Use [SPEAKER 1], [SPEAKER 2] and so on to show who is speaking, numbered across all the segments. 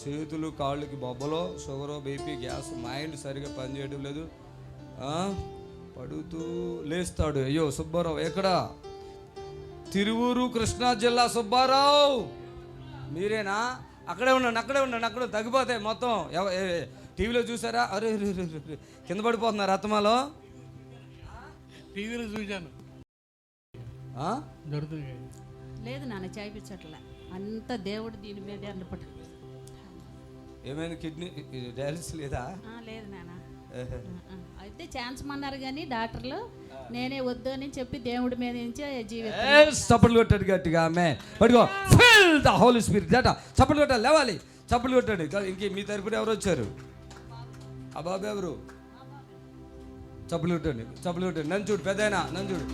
[SPEAKER 1] చేతులు కాళ్ళకి బొబ్బలో షుగర్ బీపీ గ్యాస్ మైండ్ సరిగా పనిచేయడం లేదు. ఆ? పడుతూ లేస్తాడు. అయ్యో సుబ్బారావు ఎక్కడ? తిరువూరు కృష్ణా జిల్లా సుబ్బారావు! మీరేనా? అక్కడే ఉండండి అక్కడే ఉండండి అక్కడ తగ్గిపోతాయి మొత్తం టీవీలో చూసారా? అరే. కింద పడిపోతున్నారు రత్మాలో
[SPEAKER 2] టీవీలో చూశాను.
[SPEAKER 3] లేదు నాన్న చేయించట్లే అంత దేవుడు దీని మీదే అన్నపట్టు
[SPEAKER 1] ఏమైంది కిడ్నీ డయాలిసిస్ లేదా?
[SPEAKER 3] లేదు నాన్న. అయితే ఛాన్స్ అన్నారు కానీ డాక్టర్లు నేనే వద్దు అని చెప్పి దేవుడి మీద నుంచే జీవితం.
[SPEAKER 1] చప్పట్లు కొట్టాడు గట్టిగా ఆమె. పడుకో fill the holy spirit that చప్పట్లు కొట్టాలి లేవాలి. చప్పట్లు కొట్టాడు. ఇంక మీ తరపున ఎవరు వచ్చారు? ఆ బాబు ఎవరు? చప్పట్లు కొట్టండి చప్పట్లు కొట్టండి. నన్ను చూడు పెద్దయినా నన్ను చూడు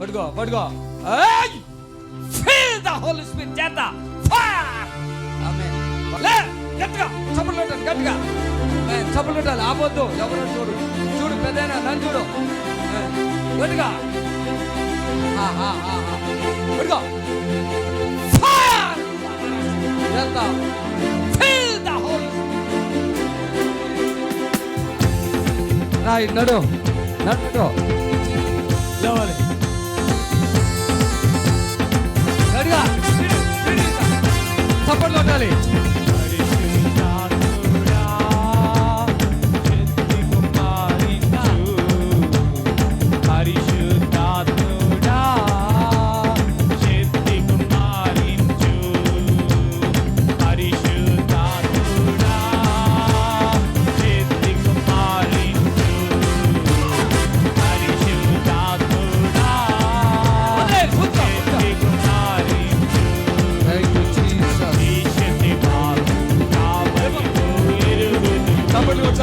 [SPEAKER 1] పడుకో పడుకో ఫిల్ ద హోలీ స్పిరిట్ లే గట్టిగా చప్పట్లు కొట్టండి గట్టిగా Amen. చప్పట్లు కొట్టాలి ఆపొద్దు ఎవరు చూడు చూడు పెద్దయినా నన్ను చూడు Amen. గట్టిగా Ha ha ha ha. Put go. Fire! Delta. Fill the whole. Right, నడు నడు లేవాలి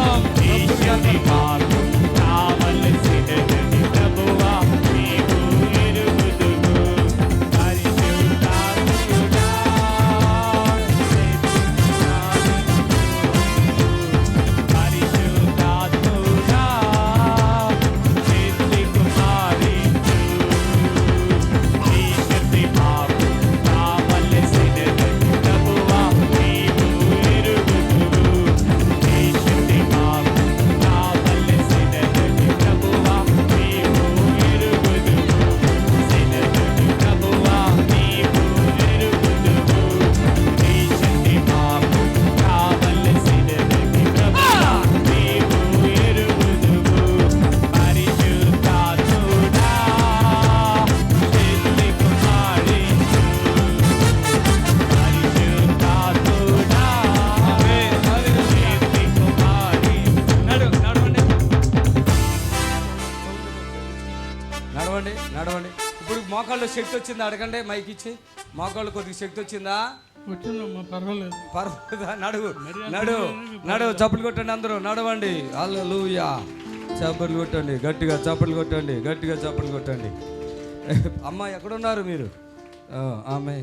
[SPEAKER 1] చప్పట్లు నడవండి. ఇప్పుడు మోకాళ్ళు శక్తి వచ్చిందా? అడగండి మైక్ ఇచ్చి. మోకాళ్ళు కొద్దిగా శక్తి వచ్చిందా?
[SPEAKER 2] వచ్చిందమ్మా పర్వాలేదు.
[SPEAKER 1] పర్వాలేదా? నడు నడు నడు చప్పట్లు కొట్టండి అందరూ నడవండి. హల్లెలూయా. చప్పట్లు కొట్టండి గట్టిగా చప్పట్లు కొట్టండి గట్టిగా చప్పట్లు కొట్టండి. అమ్మ ఎక్కడున్నారు మీరు? ఆమె